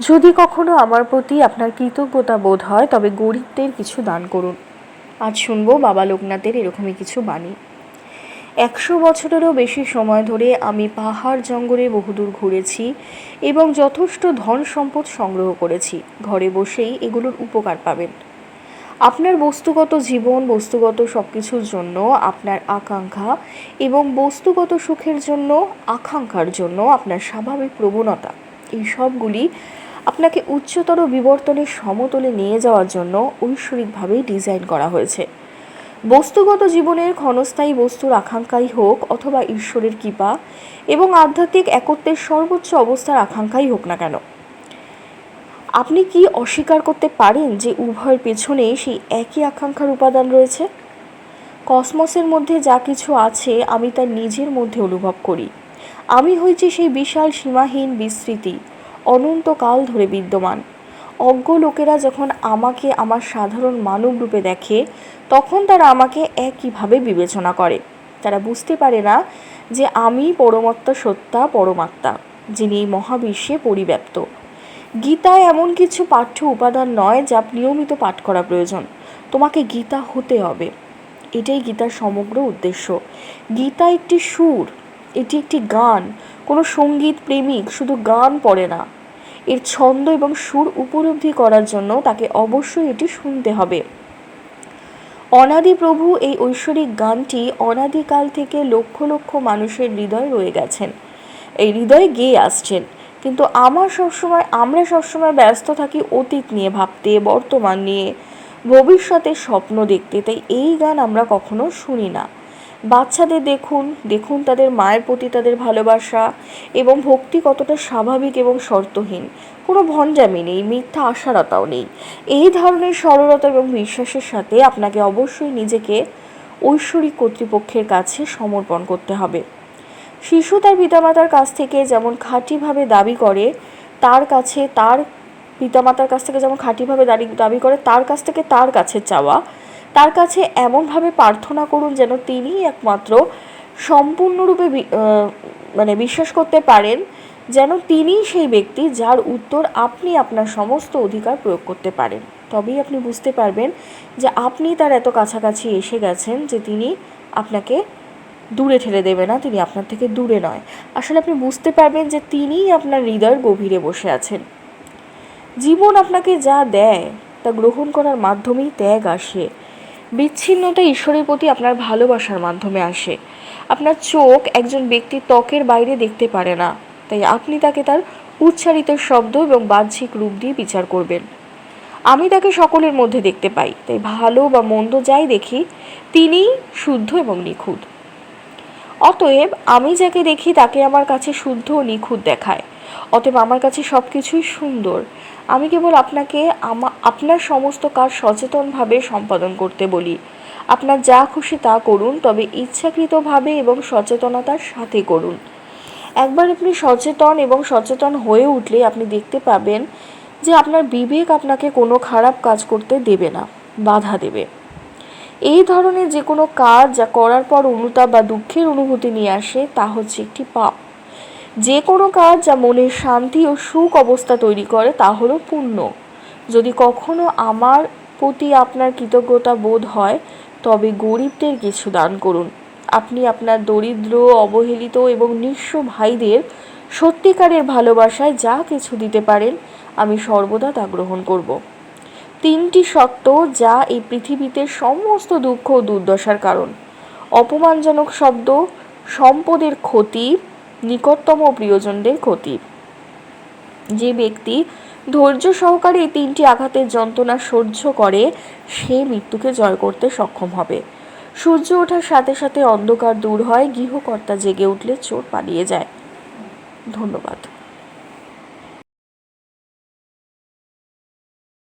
যদি কখনো আমার প্রতি আপনার কৃতজ্ঞতা বোধ হয়, তবে গরিবদের কিছু দান করুন। আজ শুনব বাবা লোকনাথের এরকমই কিছু বাণী। একশো বছরেরও বেশি সময় ধরে আমি পাহাড় জঙ্গলে বহুদূর ঘুরেছি এবং যথেষ্ট ধন সম্পদ সংগ্রহ করেছি। ঘরে বসেই এগুলোর উপকার পাবেন। আপনার বস্তুগত জীবন, বস্তুগত সব কিছুর জন্য, আপনার আকাঙ্ক্ষা এবং বস্তুগত সুখের জন্য, আকাঙ্ক্ষার জন্য আপনার স্বাভাবিক প্রবণতা, এই সবগুলি আপনাকে উচ্চতর বিবর্তনের সমতলে নিয়ে যাওয়ার জন্য ঐশ্বরিকভাবেই ডিজাইন করা হয়েছে। বস্তুগত জীবনের ক্ষণস্থায়ী বস্তুর আকাঙ্ক্ষাই হোক অথবা ঈশ্বরের কৃপা এবং আধ্যাত্মিক একত্বের সর্বোচ্চ অবস্থার আকাঙ্ক্ষাই হোক না কেন। আপনি কি অস্বীকার করতে পারেন যে উভয়ের পেছনে সেই একই আকাঙ্ক্ষার উপাদান রয়েছে? কসমসের মধ্যে যা কিছু আছে আমি তার নিজের মধ্যে অনুভব করি। আমি হয়েছি সেই বিশাল সীমাহীন বিস্তৃতি। অনন্তকাল ধরে বিদ্যমান। অজ্ঞ লোকেরা যখন আমাকে আমার সাধারণ মানব রূপে দেখে, তখন তারা আমাকে একইভাবে বিবেচনা করে। তারা বুঝতে পারে না যে আমি পরমাত্মা সত্তা, পরমাত্মা, যিনি এই মহাবিশ্বে পরিব্যাপ্ত। গীতা এমন কিছু পাঠ্য উপাদান নয় যা নিয়মিত পাঠ করা প্রয়োজন। তোমাকে গীতা হতে হবে। এটাই গীতার সমগ্র উদ্দেশ্য। গীতা একটি সুর, এটি একটি গান কোনো সংগীত প্রেমিক শুধু গান পড়ে না। এর ছন্দ এবং সুর উপলব্ধি করার জন্য তাকে অবশ্যই এটি শুনতে হবে। অনাদি প্রভু এই ঐশ্বরিক গানটি অনাদিকাল থেকে লক্ষ লক্ষ মানুষের হৃদয় রয়ে গেছেন। এই হৃদয়ে গেয়ে আসছেন। কিন্তু আমার সবসময়, আমরা সবসময় ব্যস্ত থাকি অতীত নিয়ে ভাবতে, বর্তমান নিয়ে। ভবিষ্যতের স্বপ্ন দেখতে, তাই এই গান আমরা কখনো শুনি না। বাচ্চাদের দেখুন দেখুন তাদের মায়ের প্রতি তাদের ভালোবাসা এবং ভক্তি কতটা স্বাভাবিক এবং শর্তহীন। কোনো ভঞ্জামি নেই, মিথ্যা আশারতাও নেই। এই ধরনের সরলতা এবং বিশ্বাসের সাথে আপনাকে অবশ্যই নিজেকে ঐশ্বরিক কর্তৃপক্ষের কাছে সমর্পণ করতে হবে। শিশু তার পিতামাতার কাছ থেকে যেমন খাঁটিভাবে দাবি করে, তার কাছে তার পিতামাতার কাছ থেকে যেমন খাঁটিভাবে দাবি করে, তার কাছ থেকে তার কাছে চাওয়া তার কাছে এমনভাবে প্রার্থনা করুন যেন তিনি একমাত্র সম্পূর্ণরূপে মানে বিশ্বাস করতে পারেন, যেন তিনিই সেই ব্যক্তি যার উত্তর আপনি আপনার সমস্ত অধিকার প্রয়োগ করতে পারেন। তবেই আপনি বুঝতে পারবেন যে আপনি তার এত কাছাকাছি এসে গেছেন যে তিনি আপনাকে দূরে ঠেলে দেবে না, তিনি আপনার থেকে দূরে নয়। আসলে আপনি বুঝতে পারবেন যে তিনিই আপনার হৃদয়ের গভীরে বসে আছেন। জীবন আপনাকে যা দেয় তা গ্রহণ করার মাধ্যমেই ত্যাগ আসে। বিচ্ছিন্নতা ঈশ্বরের প্রতি আপনার ভালোবাসার মাধ্যমে আসে। আপনার চোখ একজন ব্যক্তির ত্বকের বাইরে দেখতে পারে না। তাই আপনি তাকে তার উচ্চারিত শব্দ এবং বাহ্যিক রূপ দিয়ে বিচার করবেন। আমি তাকে সকলের মধ্যে দেখতে পাই। তাই ভালো বা মন্দ যাই দেখি, তিনিই শুদ্ধ এবং নিখুঁত। অতএব আমি যাকে দেখি তাকে আমার কাছে শুদ্ধ ও নিখুঁত দেখায়। অতএব আমার কাছে সব কিছুই সুন্দর। আমি কেবল আপনাকে আপনার সমস্ত কাজ সচেতনভাবে সম্পাদন করতে বলি। আপনার যা খুশি তা করুন, তবে ইচ্ছাকৃতভাবে এবং সচেতনতার সাথে করুন। একবার আপনি সচেতন এবং সচেতন হয়ে উঠলে আপনি দেখতে পাবেন যে আপনার বিবেক আপনাকে কোনো খারাপ কাজ করতে দেবে না, বাধা দেবে। এই ধরনের যে কোনো কাজ যা করার পর অনুতাপ বা দুঃখের অনুভূতি নিয়ে আসে, তা হচ্ছে একটি পাপ। যে কোনো কাজ যা মনের শান্তি ও সুখ অবস্থা তৈরি করে তা হলো পুণ্য। যদি কখনো আমার প্রতি আপনার কৃতজ্ঞতা বোধ হয়, তবে গরিবদের কিছু দান করুন। আপনি আপনার দরিদ্র, অবহেলিত এবং নিঃস্ব ভাইদের সত্যিকারের ভালোবাসায় যা কিছু দিতে পারেন, আমি সর্বদা তা গ্রহণ করব। তিনটি সত্য যা এই পৃথিবীতে সমস্ত দুঃখ ও দুর্দশার কারণ। অপমানজনক শব্দ, সম্পদের ক্ষতি নিকটতম প্রিয়জনদের ক্ষতি। যে ব্যক্তি ধৈর্য সহকারে এই তিনটি আঘাতের যন্ত্রণা সহ্য করে, সে মৃত্যুকে জয় করতে সক্ষম হবে। সূর্য ওঠার সাথে সাথে অন্ধকার দূর হয়, গৃহকর্তা জেগে উঠলে চোর পালিয়ে যায়। ধন্যবাদ।